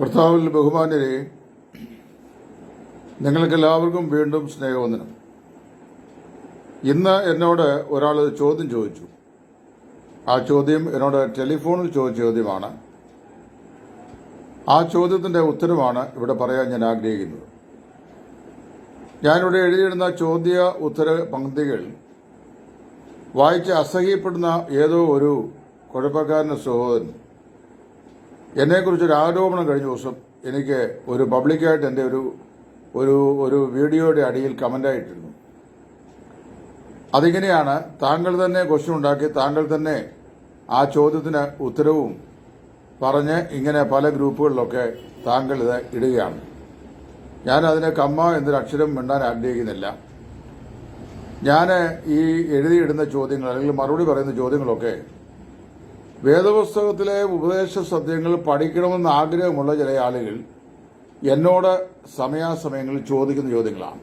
കർത്താവിൽ ബഹുമാന്യരെ നിങ്ങൾക്കെല്ലാവർക്കും വീണ്ടും സ്നേഹവന്ദനം. ഇന്ന് എന്നോട് ഒരാൾ ഒരു ചോദ്യം ചോദിച്ചു. ആ ചോദ്യം എന്നോട് ടെലിഫോണിൽ ചോദിച്ച ചോദ്യമാണ്. ആ ചോദ്യത്തിന്റെ ഉത്തരമാണ് ഇവിടെ പറയാൻ ഞാൻ ആഗ്രഹിക്കുന്നത്. ഞാനിവിടെ എഴുതിയിടുന്ന ചോദ്യ ഉത്തര പങ്ക്തികൾ വായിച്ച് അസഹ്യപ്പെടുന്ന ഏതോ ഒരു കുഴപ്പക്കാരന്റെ സഹോദരൻ എന്നെക്കുറിച്ചൊരു ആരോപണം കഴിഞ്ഞ ദിവസം എനിക്ക് ഒരു പബ്ലിക്കായിട്ട് എന്റെ ഒരു ഒരു ഒരു വീഡിയോയുടെ അടിയിൽ കമന്റായിട്ടിരുന്നു അതിങ്ങനെയാണ് താങ്കൾ തന്നെ ക്വസ്റ്റ്യൻ ഉണ്ടാക്കി താങ്കൾ തന്നെ ആ ചോദ്യത്തിന് ഉത്തരവും പറഞ്ഞ് ഇങ്ങനെ പല ഗ്രൂപ്പുകളിലൊക്കെ താങ്കൾ ഇത് ഇടുകയാണ്. ഞാൻ അതിനെ കമ്മ എന്നൊരു അക്ഷരം മിണ്ടാൻ ആഗ്രഹിക്കുന്നില്ല. ഞാൻ ഈ എഴുതിയിടുന്ന ചോദ്യങ്ങൾ അല്ലെങ്കിൽ മറുപടി പറയുന്ന ചോദ്യങ്ങളൊക്കെ വേദപുസ്തകത്തിലെ ഉപദേശ സത്യങ്ങൾ പഠിക്കണമെന്ന് ആഗ്രഹമുള്ള ചില ആളുകൾ എന്നോട് സമയാസമയങ്ങളിൽ ചോദിക്കുന്ന ചോദ്യങ്ങളാണ്.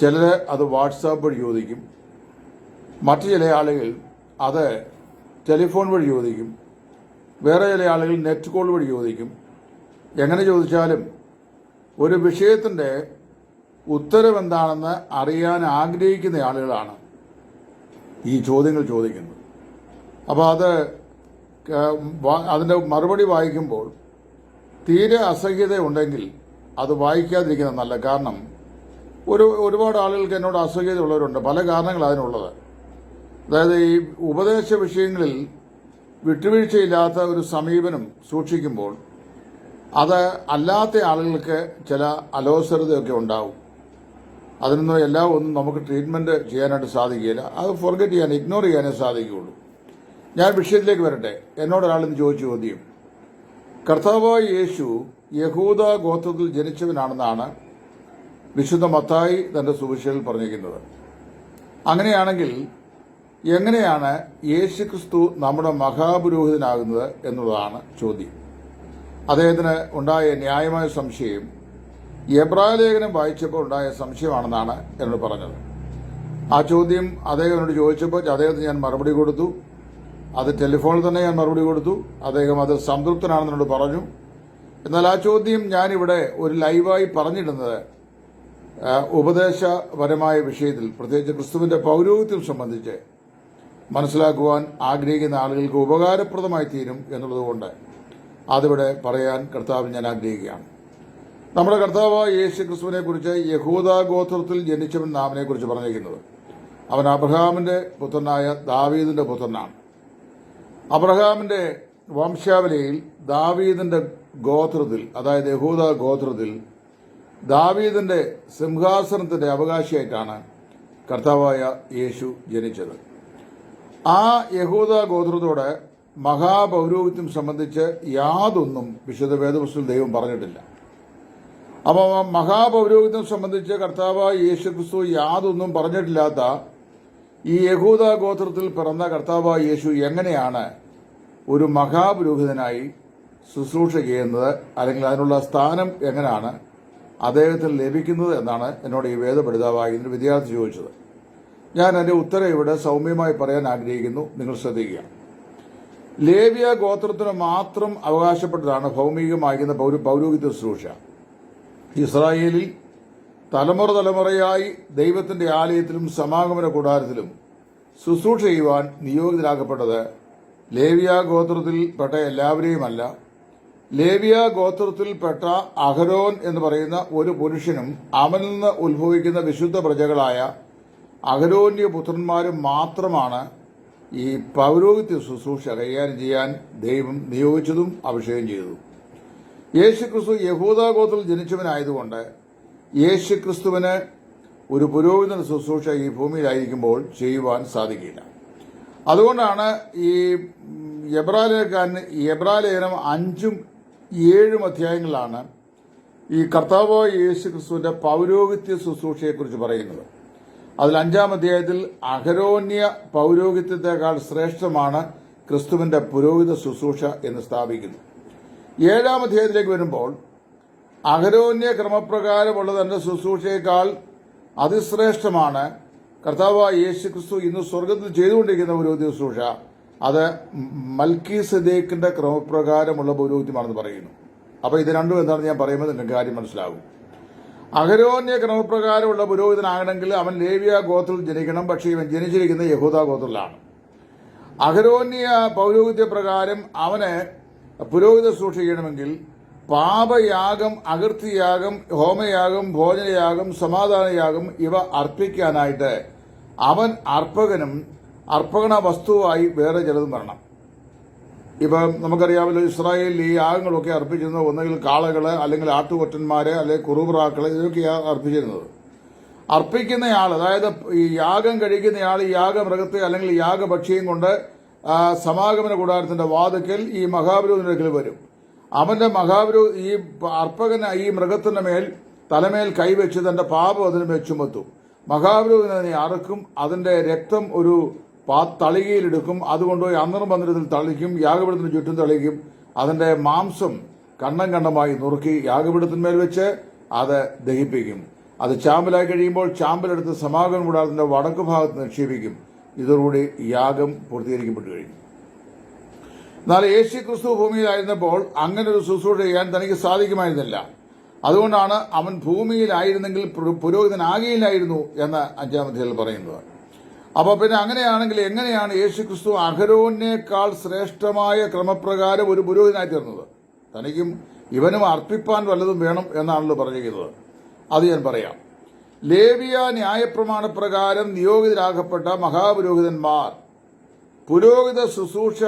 ചിലർ അത് വാട്സാപ്പ് വഴി ചോദിക്കും. മറ്റു ചില ആളുകൾ അത് ടെലിഫോൺ വഴി ചോദിക്കും. വേറെ ചില ആളുകൾ നെറ്റ് കോൾ വഴി ചോദിക്കും. എങ്ങനെ ചോദിച്ചാലും ഒരു വിഷയത്തിന്റെ ഉത്തരം എന്താണെന്ന് അറിയാൻ ആഗ്രഹിക്കുന്ന ആളുകളാണ് ഈ ചോദ്യങ്ങൾ ചോദിക്കുന്നത്. അപ്പോൾ അത് അതിന്റെ മറുപടി വായിക്കുമ്പോൾ തീരെ അസഹ്യത ഉണ്ടെങ്കിൽ അത് വായിക്കാതിരിക്കുന്നത് നല്ല കാരണം. ഒരു ഒരുപാട് ആളുകൾക്ക് എന്നോട് അസഹ്യത ഉള്ളവരുണ്ട് പല കാരണങ്ങൾ അതിനുള്ളത്. അതായത് ഈ ഉപദേശ വിഷയങ്ങളിൽ വിട്ടുവീഴ്ചയില്ലാത്ത ഒരു സമീപനം സൂക്ഷിക്കുമ്പോൾ അത് അല്ലാത്ത ആളുകൾക്ക് ചില അലോസരതയൊക്കെ ഉണ്ടാവും. അതിനൊന്നും എല്ലാം ഒന്നും നമുക്ക് ട്രീറ്റ്മെന്റ് ചെയ്യാനായിട്ട് സാധിക്കില്ല അത് ഫോർഗറ്റ് ചെയ്യാൻ ഇഗ്നോർ ചെയ്യാനേ സാധിക്കുകയുള്ളൂ. ഞാൻ വിഷയത്തിലേക്ക് വരട്ടെ. എന്നോട് ഇന്ന് ചോദിച്ച ചോദ്യം. കർത്താവായ യേശു യഹൂദ ഗോത്രത്തിൽ ജനിച്ചവനാണെന്നാണ് വിശുദ്ധ മത്തായി തന്റെ സുവിശേഷൽ പറഞ്ഞിരിക്കുന്നത്. അങ്ങനെയാണെങ്കിൽ എങ്ങനെയാണ് യേശു ക്രിസ്തു നമ്മുടെ മഹാപുരോഹിതനാകുന്നത് എന്നുള്ളതാണ് ചോദ്യം. അദ്ദേഹത്തിന് ഉണ്ടായ ന്യായമായ സംശയം എബ്രായ ലേഖനം വായിച്ചപ്പോൾ ഉണ്ടായ സംശയമാണെന്നാണ് എന്നോട് പറഞ്ഞത്. ആ ചോദ്യം അദ്ദേഹം എന്നോട് ചോദിച്ചപ്പോൾ അദ്ദേഹത്തിന് ഞാൻ മറുപടി കൊടുത്തു. അത് ടെലിഫോണിൽ തന്നെ ഞാൻ മറുപടി കൊടുത്തു. അദ്ദേഹം അത് സംതൃപ്തനാണെന്നോട് പറഞ്ഞു. എന്നാൽ ആ ചോദ്യം ഞാനിവിടെ ഒരു ലൈവായി പറഞ്ഞിടുന്നത് ഉപദേശപരമായ വിഷയത്തിൽ പ്രത്യേകിച്ച് ക്രിസ്തുവിന്റെ പൗരോഹിത്യം സംബന്ധിച്ച് മനസ്സിലാക്കുവാൻ ആഗ്രഹിക്കുന്ന ആളുകൾക്ക് ഉപകാരപ്രദമായി തീരും എന്നുള്ളതുകൊണ്ട് അതിവിടെ പറയാൻ കർത്താവ് ഞാൻ ആഗ്രഹിക്കുകയാണ്. നമ്മുടെ കർത്താവ് യേശു ക്രിസ്തുവിനെ കുറിച്ച് യഹൂദ ഗോത്രത്തിൽ ജനിച്ചവൻ നാമനെ കുറിച്ച് പറഞ്ഞിരിക്കുന്നത്. അവൻ അബ്രഹാമിന്റെ പുത്രനായ ദാവീദിന്റെ പുത്രനാണ്. അബ്രഹാമിന്റെ വംശാവലിയിൽ ദാവീദിന്റെ ഗോത്രത്തിൽ അതായത് യഹൂദ ഗോത്രത്തിൽ ദാവീദിന്റെ സിംഹാസനത്തിന്റെ അവകാശിയായിട്ടാണ് കർത്താവായ യേശു ജനിച്ചത്. ആ യഹൂദ ഗോത്രത്തോട് മഹാപൗരോഹിത്യം സംബന്ധിച്ച് യാതൊന്നും വിശുദ്ധ വേദപുസ്തു ദൈവം പറഞ്ഞിട്ടില്ല. അപ്പോൾ മഹാപൗരോഹിത്യം സംബന്ധിച്ച് കർത്താവായ യേശു ക്രിസ്തു യാതൊന്നും പറഞ്ഞിട്ടില്ലാത്ത ഈ യഹൂദ ഗോത്രത്തിൽ പിറന്ന കർത്താവായ യേശു എങ്ങനെയാണ് ഒരു മഹാപുരോഹിതനായി ശുശ്രൂഷ ചെയ്യുന്നത് അല്ലെങ്കിൽ അതിനുള്ള സ്ഥാനം എങ്ങനെയാണ് അദ്ദേഹത്തിന് ലഭിക്കുന്നത് എന്നാണ് എന്നോട് ഈ വേദപഠിതാവായി ഇതിന് വിദ്യാർത്ഥി ചോദിച്ചത്. ഞാൻ എന്റെ ഉത്തരം ഇവിടെ സൗമ്യമായി പറയാൻ ആഗ്രഹിക്കുന്നു. നിങ്ങൾ ശ്രദ്ധിക്കുക. ലേവ്യ ഗോത്രത്തിന് മാത്രം അവകാശപ്പെട്ടതാണ് ഭൗമികമായിരിക്കുന്ന പൗര പൗരോഹിത്യ ശുശ്രൂഷ. ഇസ്രായേലിൽ തലമുറ തലമുറയായി ദൈവത്തിന്റെ ആലയത്തിലും സമാഗമന കൂടാരത്തിലും ശുശ്രൂഷ ചെയ്യുവാൻ നിയോഗിതരാക്കപ്പെട്ടത് ലേവിയ ഗോത്രത്തിൽപ്പെട്ട എല്ലാവരെയുമല്ല. ലേവിയ ഗോത്രത്തിൽപ്പെട്ട അഹരോൻ എന്ന് പറയുന്ന ഒരു പുരുഷനും അവനിൽ നിന്ന് ഉത്ഭവിക്കുന്ന വിശുദ്ധ പ്രജകളായ അഹരോന്യ പുത്രന്മാരും മാത്രമാണ് ഈ പൗരോഹിത്യ ശുശ്രൂഷ കൈകാര്യം ചെയ്യാൻ ദൈവം നിയോഗിച്ചതും അഭിഷേകം ചെയ്തതും. യേശുക്രിസ്തു യഹൂദ ഗോത്രത്തിൽ ജനിച്ചവനായതുകൊണ്ട് യേശുക്രിസ്തുവിന് ഒരു പുരോഹിത ശുശ്രൂഷ ഈ ഭൂമിയിലായിരിക്കുമ്പോൾ ചെയ്യുവാൻ സാധിക്കില്ല. അതുകൊണ്ടാണ് ഈ എബ്രാലേക്കാൻ എബ്രാലേഖനം അഞ്ചും ഏഴും അധ്യായങ്ങളാണ് ഈ കർത്താവ് യേശു ക്രിസ്തുവിന്റെ പൗരോഹിത്യ ശുശ്രൂഷയെക്കുറിച്ച് പറയുന്നത്. അതിൽ അഞ്ചാം അധ്യായത്തിൽ അഹരോന്യ പൗരോഹിത്യത്തെക്കാൾ ശ്രേഷ്ഠമാണ് ക്രിസ്തുവിന്റെ പുരോഹിത ശുശ്രൂഷ എന്ന് സ്ഥാപിക്കുന്നു. ഏഴാം അധ്യായത്തിലേക്ക് വരുമ്പോൾ അഹരോന്യ ക്രമപ്രകാരമുള്ള തന്റെ ശുശ്രൂഷയേക്കാൾ അതിശ്രേഷ്ഠമാണ്. കർത്താവായ യേശു ക്രിസ്തു ഇന്ന് സ്വർഗത്തിൽ ചെയ്തുകൊണ്ടിരിക്കുന്ന പുരോഹിത ശുശ്രൂഷ. അത് മൽക്കി സദേക്കിന്റെ ക്രമപ്രകാരമുള്ള പൗരോഹിത്യമാണെന്ന് പറയുന്നു. അപ്പൊ ഇത് രണ്ടും എന്താണെന്ന് ഞാൻ പറയുമ്പോൾ നിങ്ങൾക്ക് കാര്യം മനസ്സിലാകും. അഹരോന്യ ക്രമപ്രകാരമുള്ള പുരോഹിതനാകണമെങ്കിൽ അവൻ ലേവിയ ഗോത്രത്തിൽ ജനിക്കണം പക്ഷേ ഇവൻ ജനിച്ചിരിക്കുന്ന യഹൂദ ഗോത്രത്തിലാണ്. അഹരോന്യ പൗരോഹിത്യ പ്രകാരം അവന് പുരോഹിത സൂക്ഷിക്കണമെങ്കിൽ പാപയാഗം അകൃത്യയാഗം ഹോമയാഗം ഭോജനയാഗം സമാധാനയാഗം ഇവ അർപ്പിക്കാനായിട്ട് അവൻ അർപ്പകനും അർപ്പകണ വസ്തുവായി വേറെ ചിലതും വരണം. ഇപ്പം നമുക്കറിയാമല്ലോ ഇസ്രായേലിൽ ഈ യാഗങ്ങളൊക്കെ അർപ്പിച്ചിരുന്നത് ഒന്നുകിൽ കാളകൾ അല്ലെങ്കിൽ ആട്ടുകൊറ്റന്മാര് അല്ലെങ്കിൽ കുറുപുറാക്കൾ ഇതൊക്കെയാണ് അർപ്പിച്ചിരുന്നത്. അർപ്പിക്കുന്നയാൾ അതായത് ഈ യാഗം കഴിക്കുന്നയാൾ ഈ യാഗമൃഗത്തെ അല്ലെങ്കിൽ യാഗഭക്ഷിയും കൊണ്ട് സമാഗമന കൂടാരത്തിന്റെ വാതുക്കൽ ഈ മഹാപുരോഹിതന്റെ വരും. അവന്റെ മഹാവിരു ഈ അർപ്പകന് ഈ മൃഗത്തിന്റെ മേൽ തലമേൽ കൈവച്ച് തന്റെ പാപം അതിന് മേൽ മഹാപുരോഹിതൻ അതിനെ അറുക്കും അതിന്റെ രക്തം ഒരു പാ തളികയിലെടുക്കും അതുകൊണ്ടുപോയി അന്നർ മന്ദിരത്തിൽ തളിക്കും യാഗപീഠത്തിന് ചുറ്റും തളിക്കും. അതിന്റെ മാംസം കണ്ണം കണ്ണമായി നുറുക്കി യാഗപീഠത്തിന്മേൽ വെച്ച് അത് ദഹിപ്പിക്കും. അത് ചാമ്പലായി കഴിയുമ്പോൾ ചാമ്പലെടുത്ത് സമാഗമന കൂടാതെ വടക്കു ഭാഗത്ത് നിക്ഷേപിക്കും. ഇതോടുകൂടി യാഗം പൂർത്തീകരിക്കപ്പെട്ടു കഴിഞ്ഞു. എന്നാൽ യേശു ക്രിസ്തു ഭൂമിയിലായിരുന്നപ്പോൾ അങ്ങനെ ഒരു ശുശ്രൂഷ ചെയ്യാൻ തനിക്ക് സാധിക്കുമായിരുന്നില്ല. അതുകൊണ്ടാണ് അവൻ ഭൂമിയിലായിരുന്നെങ്കിൽ പുര- പുരോഹിതനാകിയില്ലായിരുന്നു എന്ന് അഞ്ചാമധ്യയിൽ പറയുന്നത്. അപ്പോൾ പിന്നെ അങ്ങനെയാണെങ്കിൽ എങ്ങനെയാണ് യേശു ക്രിസ്തു അഹരോനേക്കാൾ ശ്രേഷ്ഠമായ ക്രമപ്രകാരം ഒരു പുരോഹിതനായി തീർന്നത്? തനിക്കും ഇവനും അർപ്പിപ്പാൻ വല്ലതും വേണം എന്നാണല്ലോ പറഞ്ഞിരിക്കുന്നത്. അത് ഞാൻ പറയാം. ലേവിയ ന്യായപ്രമാണപ്രകാരം നിയോഗിതരാകപ്പെട്ട മഹാപുരോഹിതന്മാർ പുരോഹിത ശുശ്രൂഷ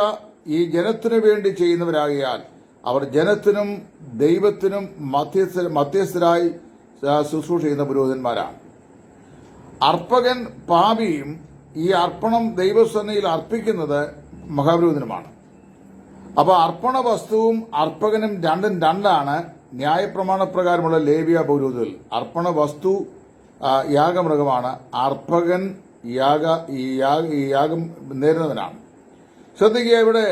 ഈ ജനത്തിനു വേണ്ടി ചെയ്യുന്നവരാകിയാൽ അവർ ജനത്തിനും ദൈവത്തിനും മധ്യസ്ഥ മധ്യസ്ഥരായി ശുശ്രൂഷ ചെയ്യുന്ന പുരോഹിതന്മാരാണ്. അർപ്പകൻ പാപിയും ഈ അർപ്പണം ദൈവസന്നയിൽ അർപ്പിക്കുന്നത് മഹാപുരോഹിതനുമാണ്. അപ്പോൾ അർപ്പണ വസ്തുവും അർപ്പകനും രണ്ടും രണ്ടാണ് ന്യായപ്രമാണപ്രകാരമുള്ള ലേവിയ പൗരോഹിതൽ അർപ്പണ വസ്തു യാഗമൃഗമാണ്. അർപ്പകൻ യാഗ ഈ യാഗ നേരുന്നവനാണ്. ശ്രദ്ധിക്കുക ഇവിടെ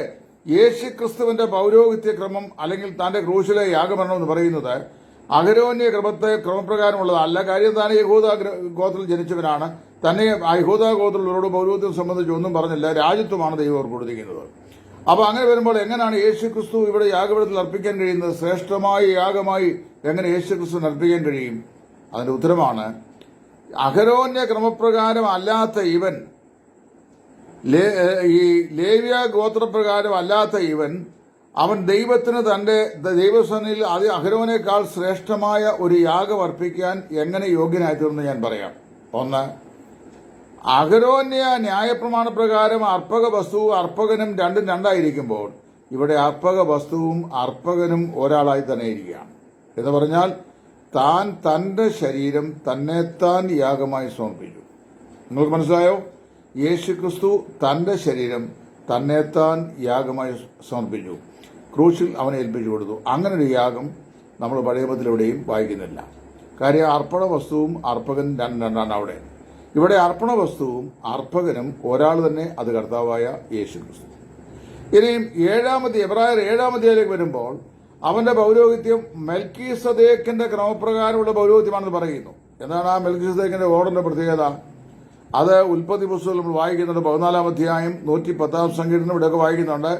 യേശു ക്രിസ്തുവിന്റെ പൗരോഹിത്യ ക്രമം അല്ലെങ്കിൽ തന്റെ ക്രൂശിലെ യാഗമരണം എന്ന് പറയുന്നത് അഹരോന്യ ക്രമത്തെ ക്രമപ്രകാരമുള്ളതല്ല കാര്യം താൻ യഹൂദ ഗോത്രത്തിൽ ജനിച്ചവനാണ്. തന്നെ യഹൂദ ഗോത്രത്തിലോട് പൗരോഹിത്യം സംബന്ധിച്ച് ഒന്നും പറഞ്ഞില്ല. രാജ്യത്വമാണ് ദൈവം അവർ കൊടുത്തിരിക്കുന്നത്. അപ്പോൾ അങ്ങനെ വരുമ്പോൾ എങ്ങനെയാണ് യേശു ക്രിസ്തു ഇവിടെ യാഗപീഠത്തിൽ അർപ്പിക്കാൻ കഴിയുന്നത്? ശ്രേഷ്ഠമായ യാഗമായി എങ്ങനെ യേശു ക്രിസ്തുവിന് അർപ്പിക്കാൻ കഴിയും? അതിന്റെ ഉത്തരമാണ് അഹരോന്യ ക്രമപ്രകാരം അല്ലാത്ത ഇവൻ ഈ ലേവ്യ ഗോത്രപ്രകാരം അല്ലാത്ത ഇവൻ അവൻ ദൈവത്തിന് തന്റെ ദൈവസനിൽ അത് അഹരോനേക്കാൾ ശ്രേഷ്ഠമായ ഒരു യാഗം അർപ്പിക്കാൻ എങ്ങനെ യോഗ്യനായിത്തീർന്നു ഞാൻ പറയാം. ഒന്ന് അഹരോന്യ ന്യായപ്രമാണ പ്രകാരം അർപ്പക വസ്തുവും അർപ്പകനും രണ്ടും രണ്ടായിരിക്കുമ്പോൾ ഇവിടെ അർപ്പക വസ്തുവും അർപ്പകനും ഒരാളായി തന്നെ ഇരിക്കുകയാണ്. എന്ന് പറഞ്ഞാൽ താൻ തന്റെ ശരീരം തന്നെത്താൻ യാഗമായി സമർപ്പിച്ചു. നിങ്ങൾക്ക് മനസ്സിലായോ? യേശു ക്രിസ്തു തന്റെ ശരീരം തന്നെത്താൻ യാഗമായി സമർപ്പിച്ചു. ക്രൂശിൽ അവനെ ഏൽപ്പിച്ചു കൊടുത്തു. അങ്ങനെ ഒരു യാഗം നമ്മൾ പഴയപത്തിലെവിടെയും വായിക്കുന്നില്ല. കാര്യം അർപ്പണ വസ്തുവും അർപ്പകൻ രണ്ടും രണ്ടാണ് അവിടെ. ഇവിടെ അർപ്പണ വസ്തുവും അർപ്പകനും ഒരാൾ തന്നെ അത് കർത്താവായ യേശു ക്രിസ്തു ഇനിയും ഏഴാമത്തെ എബ്രായർ ഏഴാമത്തേലേക്ക് വരുമ്പോൾ അവന്റെ പൗരോഹിത്യം മെൽക്കി സദേക്കിന്റെ ക്രമപ്രകാരമുള്ള പൗരോഹിത്യമാണെന്ന് പറയുന്നു. എന്താണ് ആ മെൽക്കി സദേക്കിന്റെ ഓർഡറിന്റെ പ്രത്യേകത? അത് ഉൽപ്പത്തി പുസ്തകം നമ്മൾ വായിക്കുന്നുണ്ട് പതിനാലാം അധ്യായം നൂറ്റി പത്താം സംഖ്യയിലും ഇവിടെയൊക്കെ വായിക്കുന്നുണ്ട്.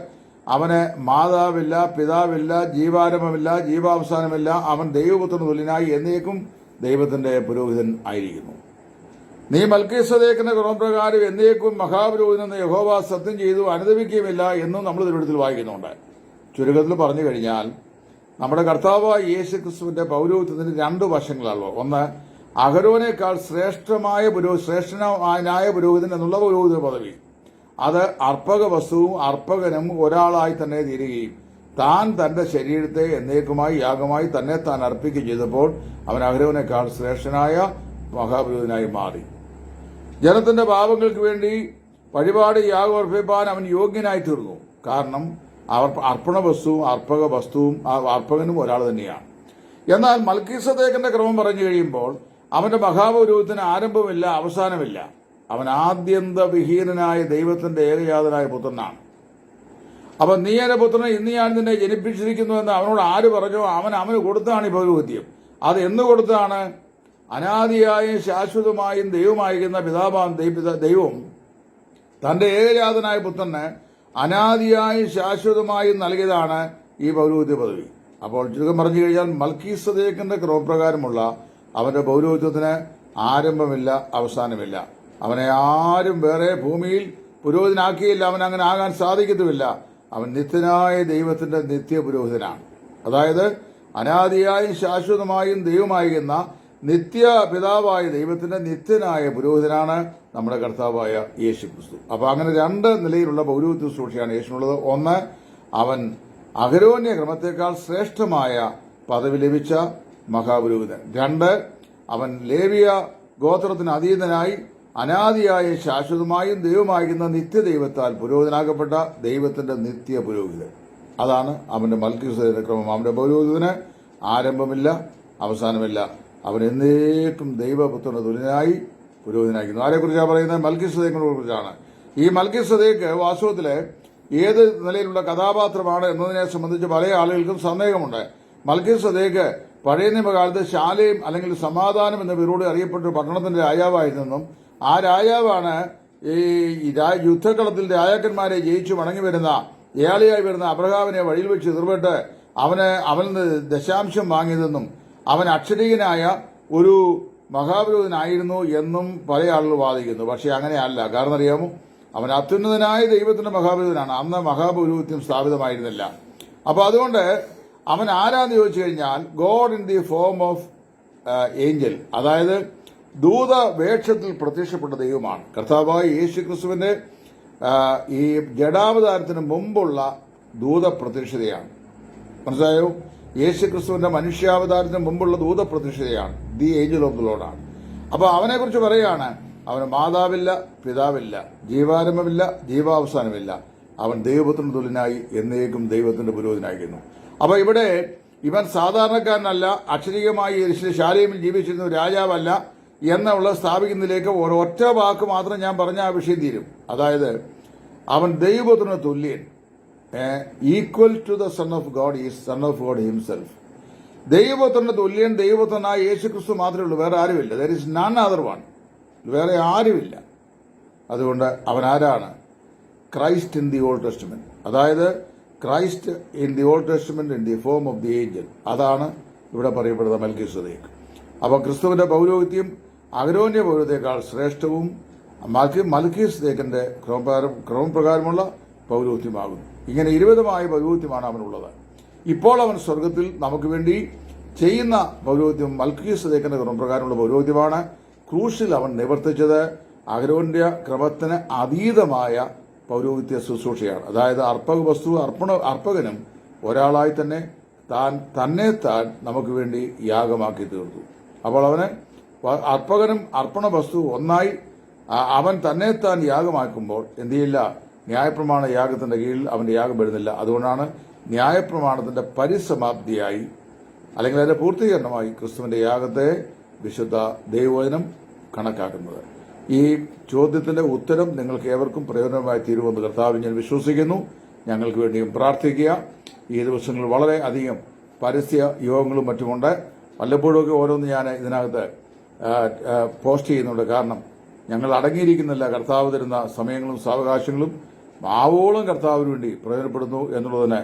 അവന് മാതാവില്ല പിതാവില്ല ജീവാരംഭമില്ല ജീവാവസാനമില്ല അവൻ ദൈവപുത്രന് തുല്യനായി എന്നേക്കും ദൈവത്തിന്റെ പുരോഹിതൻ ആയിരിക്കുന്നു. നീ മൽക്കീസദേക്കിന്റെ ക്രമപ്രകാരം എന്നേക്കും മഹാപുരോഹിതെന്ന് യഹോവ സത്യം ചെയ്തു അനുദവിക്കുകയുമില്ല എന്നും നമ്മൾ തിരുവനന്തപുരത്തിൽ വായിക്കുന്നുണ്ട്. ചുരുക്കത്തിൽ പറഞ്ഞു കഴിഞ്ഞാൽ നമ്മുടെ കർത്താവായ യേശു ക്രിസ്തുവിന്റെ പൗരോഹിത്യത്തിന് രണ്ട് വശങ്ങളാണല്ലോ ഒന്ന് അഹരോനേക്കാൾ ശ്രേഷ്ഠമായ പുരോ ശ്രേഷ്ഠനായ പുരോഹിതൻ എന്നുള്ള പുരോഹിത പദവി. അത് അർപ്പക വസ്തുവും അർപ്പകനും ഒരാളായി തന്നെ തീരുകയും താൻ തന്റെ ശരീരത്തെ എന്നേക്കുമായി യാഗമായി തന്നെ താൻ അർപ്പിക്കുകയും ചെയ്തപ്പോൾ അവൻ അഹരോനേക്കാൾ ശ്രേഷ്ഠനായ മഹാപുരോഹിതനായി മാറി. ജനത്തിന്റെ പാപങ്ങൾക്ക് വേണ്ടി വഴിപാട് യാഗം അർപ്പിപ്പാൻ അവൻ യോഗ്യനായി തീർന്നു. കാരണം അവർ അർപ്പണ വസ്തുവും അർപ്പക വസ്തുവും അർപ്പകനും ഒരാൾ തന്നെയാണ്. എന്നാൽ മൽക്കീസദേക്കിന്റെ ക്രമം പറഞ്ഞു കഴിയുമ്പോൾ അവന്റെ മഹാപൗരോഹിത്തിന് ആരംഭമില്ല അവസാനമില്ല. അവൻ ആദ്യന്ത വിഹീനനായ ദൈവത്തിന്റെ ഏകജാതനായ പുത്രനാണ്. അപ്പൊ നീ എന്റെ പുത്രനെ ഇന്ന് ഞാൻ നിന്നെ ജനിപ്പിച്ചിരിക്കുന്നു എന്ന് അവനോട് ആര് പറഞ്ഞോ അവൻ അവന് കൊടുത്താണ് ഈ പൗരോഹിത്യം അത് എന്ന് കൊടുത്താണ് അനാദിയായും ശാശ്വതമായും ദൈവമായിരിക്കുന്ന പിതാപാം ദൈവം തന്റെ ഏകജാതനായ പുത്രന് അനാദിയായും ശാശ്വതമായും നൽകിയതാണ് ഈ പൗരോഹിത്യ പദവി. അപ്പോൾ ചുരുക്കം പറഞ്ഞു കഴിഞ്ഞാൽ മൽക്കീസദേക്കിന്റെ ക്രമപ്രകാരമുള്ള അവന്റെ പൗരോഹിത്വത്തിന് ആരംഭമില്ല അവസാനമില്ല. അവനെ ആരും വേറെ ഭൂമിയിൽ പുരോഹിതനാക്കിയില്ല അവൻ അങ്ങനെ ആകാൻ സാധിക്കത്തുമില്ല. അവൻ നിത്യനായ ദൈവത്തിന്റെ നിത്യ പുരോഹിതനാണ് അതായത് അനാദിയായും ശാശ്വതമായും ദൈവമായിരുന്ന നിത്യ പിതാവായ ദൈവത്തിന്റെ നിത്യനായ പുരോഹിതനാണ് നമ്മുടെ കർത്താവായ യേശു ക്രിസ്തു അപ്പൊ അങ്ങനെ രണ്ട് നിലയിലുള്ള പൗരോഹിത്യ സൂക്ഷിയാണ് യേശുനുള്ളത് ഒന്ന് അവൻ അഹരോന്യ ക്രമത്തെക്കാൾ ശ്രേഷ്ഠമായ പദവി ലഭിച്ച മഹാപുരോഹിതൻ. രണ്ട് അവൻ ലേവിയ ഗോത്രത്തിന് അതീതനായി അനാദിയായ ശാശ്വതമായും ദൈവമായിരുന്ന നിത്യദൈവത്താൽ പുരോഹിതനാക്കപ്പെട്ട ദൈവത്തിന്റെ നിത്യ പുരോഹിതൻ അതാണ് അവന്റെ മൽക്കിസയുടെ ക്രമം. അവന്റെ പുരോഹിതന് ആരംഭമില്ല അവസാനമില്ല. അവൻ എന്നേക്കും ദൈവപുത്രന്റെ തുല്യനായി പുരോഹിതനായിരിക്കുന്നു. ആരെക്കുറിച്ചാണ് പറയുന്നത്? മൽക്കിസദേക്കിനെ കുറിച്ചാണ് ഈ മൽക്കിസദേക്ക് വാസ്തവത്തിൽ ഏത് നിലയിലുള്ള കഥാപാത്രമാണ് എന്നതിനെ സംബന്ധിച്ച് പല ആളുകൾക്കും സന്ദേഹമുണ്ട്. മൽക്കിസദേക്ക് പഴയ നിയമകാലത്ത് ശാലയും അല്ലെങ്കിൽ സമാധാനം എന്ന പേരോട് അറിയപ്പെട്ട പട്ടണത്തിന്റെ രാജാവായിരുന്നെന്നും ആ രാജാവാണ് ഈ യുദ്ധക്കളത്തിൽ രാജാക്കന്മാരെ ജയിച്ചു മടങ്ങി വരുന്ന ഏളിയായി വരുന്ന അബ്രഹാമിനെ വഴിയിൽ വെച്ച് എതിർപ്പെട്ട് അവന് അവനിൽ നിന്ന് ദശാംശം വാങ്ങിയതെന്നും അവൻ അക്ഷരീയനായ ഒരു മഹാപുരോഹിതനായിരുന്നു എന്നും പല ആളുകൾ വാദിക്കുന്നു. പക്ഷെ അങ്ങനെയല്ല. കാരണം അറിയാമോ? അവൻ അത്യുന്നതനായ ദൈവത്തിന്റെ മഹാപുരോഹിതനാണ് അന്ന് മഹാപുരോഹിത്യം സ്ഥാപിതമായിരുന്നില്ല. അപ്പൊ അതുകൊണ്ട് അവൻ ആരാന്ന് ചോദിച്ചു കഴിഞ്ഞാൽ God in the form of angel അതായത് ദൂത വേഷത്തിൽ പ്രത്യക്ഷപ്പെട്ട ദൈവമാണ്. കർത്താവായ യേശു ക്രിസ്തുവിന്റെ ഈ ജഡാവതാരത്തിന് മുമ്പുള്ള ദൂത പ്രത്യക്ഷതയാണ്. മനസ്സിലായോ? യേശു ക്രിസ്തുവിന്റെ മനുഷ്യാവതാരത്തിന് മുമ്പുള്ള ദൂത പ്രത്യക്ഷതയാണ്. ദി ഏഞ്ചൽ ഓഫ് ദി ലോഡാണ് അപ്പൊ അവനെ കുറിച്ച് പറയാണ് അവന് മാതാവില്ല പിതാവില്ല ജീവാരംഭമില്ല ജീവാവസാനമില്ല. അവൻ ദൈവപുത്രന് തുല്യനായി എന്നേക്കും ദൈവത്തിന്റെ പുരോഹിതനായിരുന്നു അപ്പൊ ഇവിടെ ഇവൻ സാധാരണക്കാരനല്ല അക്ഷരീയമായി യേശു ശാലയിൽ ജീവിച്ചിരുന്ന രാജാവല്ല എന്നുള്ള സ്ഥാപിക്കുന്നതിലേക്ക് ഒരൊറ്റ വാക്ക് മാത്രം ഞാൻ പറഞ്ഞ ആ വിഷയം തീരും. അതായത് അവൻ ദൈവത്തിന് തുല്യൻ. Equal to the son of God is son of God himself ദൈവത്തിന്റെ തുല്യൻ ദൈവത്തിനായ യേശു ക്രിസ്തു മാത്രമേ ഉള്ളൂ വേറെ ആരുമില്ല. There is none other one വേറെ ആരുമില്ല. അതുകൊണ്ട് അവൻ ആരാണ്? Christ in the Old Testament അതായത് Christ in the Old Testament in the form of the angel അതാണ് ഇവിടെ പറയപ്പെടുന്ന മൽക്കിസ്വദേക്ക് അപ്പോൾ ക്രിസ്തുവിന്റെ പൗരോഹിത്യം അഗരോന്യ പൗരത്തേക്കാൾ ശ്രേഷ്ഠവും മൽക്കി മൽക്കീസ്ദേക്കിന്റെ ക്രമപ്രകാരം ക്രമപ്രകാരമുള്ള പൗരോഹിത്യമാകുന്നു. ഇങ്ങനെ ഇരുവിധമായ പൗരോഹിത്യമാണ് അവനുള്ളത്. ഇപ്പോൾ അവൻ സ്വർഗത്തിൽ നമുക്ക് വേണ്ടി ചെയ്യുന്ന പൗരോഹിത്യം മൽക്കീസ്ദേക്കിന്റെ ക്രമപ്രകാരമുള്ള പൗരോഹിത്യമാണ്. ക്രൂശിൽ അവൻ നിവർത്തിച്ചത് അഗരോന്യ ക്രമത്തിന് അതീതമായ പൗരോഹിത്യ ശുശ്രൂഷയാണ്. അതായത് അർപ്പക വസ്തു അർപ്പണ അർപ്പകനും ഒരാളായി തന്നെ താൻ തന്നെ താൻ നമുക്ക് വേണ്ടി യാഗമാക്കി തീർത്തു. അപ്പോൾ അവന് അർപ്പകനും അർപ്പണ വസ്തു ഒന്നായി അവൻ തന്നെ താൻ യാഗമാക്കുമ്പോൾ എന്ത് ചെയ്യില്ല ന്യായപ്രമാണ യാഗത്തിന്റെ കീഴിൽ അവന്റെ യാഗം വരുന്നില്ല. അതുകൊണ്ടാണ് ന്യായപ്രമാണത്തിന്റെ പരിസമാപ്തിയായി അല്ലെങ്കിൽ അതിന്റെ പൂർത്തീകരണമായി ക്രിസ്തുവിന്റെ യാഗത്തെ വിശുദ്ധ ദൈവവചനം കണക്കാക്കുന്നത്. ഈ ചോദ്യത്തിന്റെ ഉത്തരം നിങ്ങൾക്ക് ഏവർക്കും പ്രയോജനമായി തീരുമെന്ന് കർത്താവ് ഞാൻ വിശ്വസിക്കുന്നു. ഞങ്ങൾക്ക് വേണ്ടിയും പ്രാർത്ഥിക്കുക. ഈ ദിവസങ്ങൾ വളരെ അധികം പരസ്യ യോഗങ്ങളും മറ്റുമുണ്ട്. വല്ലപ്പോഴൊക്കെ ഓരോന്ന് ഞാൻ ഇതിനകത്ത് പോസ്റ്റ് ചെയ്യുന്നുണ്ട്. കാരണം ഞങ്ങൾ അടങ്ങിയിരിക്കുന്നില്ല. കർത്താവ് തരുന്ന സമയങ്ങളും സാവകാശങ്ങളും ആവോളം കർത്താവിന് വേണ്ടി പ്രയോജനപ്പെടുന്നു എന്നുള്ളതിന്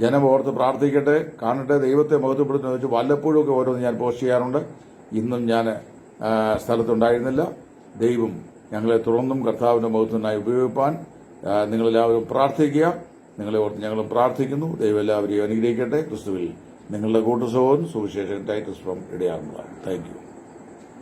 ജനം ഓർത്ത് പ്രാർത്ഥിക്കട്ടെ കാണട്ടെ ദൈവത്തെ മഹത്വപ്പെടുത്തുന്ന വെച്ച് ഓരോന്ന് ഞാൻ പോസ്റ്റ് ചെയ്യാറുണ്ട്. ഇന്നും ഞാൻ സ്ഥലത്തുണ്ടായിരുന്നില്ല. ദൈവം ഞങ്ങളെ തുറന്നും കർത്താവിന്റെ മുഖത്തിനായി ഉപയോഗിപ്പാൻ നിങ്ങളെല്ലാവരും പ്രാർത്ഥിക്കുക. നിങ്ങളെ ഓർത്ത് ഞങ്ങളും പ്രാർത്ഥിക്കുന്നു. ദൈവം എല്ലാവരെയും അനുഗ്രഹിക്കട്ടെ. ക്രിസ്തുവിൽ നിങ്ങളുടെ കൂട്ടസഹോദരൻ സുവിശേഷൻ ടൈറ്റസ് ഫ്രം ഇടയാറുള്ള താങ്ക് യു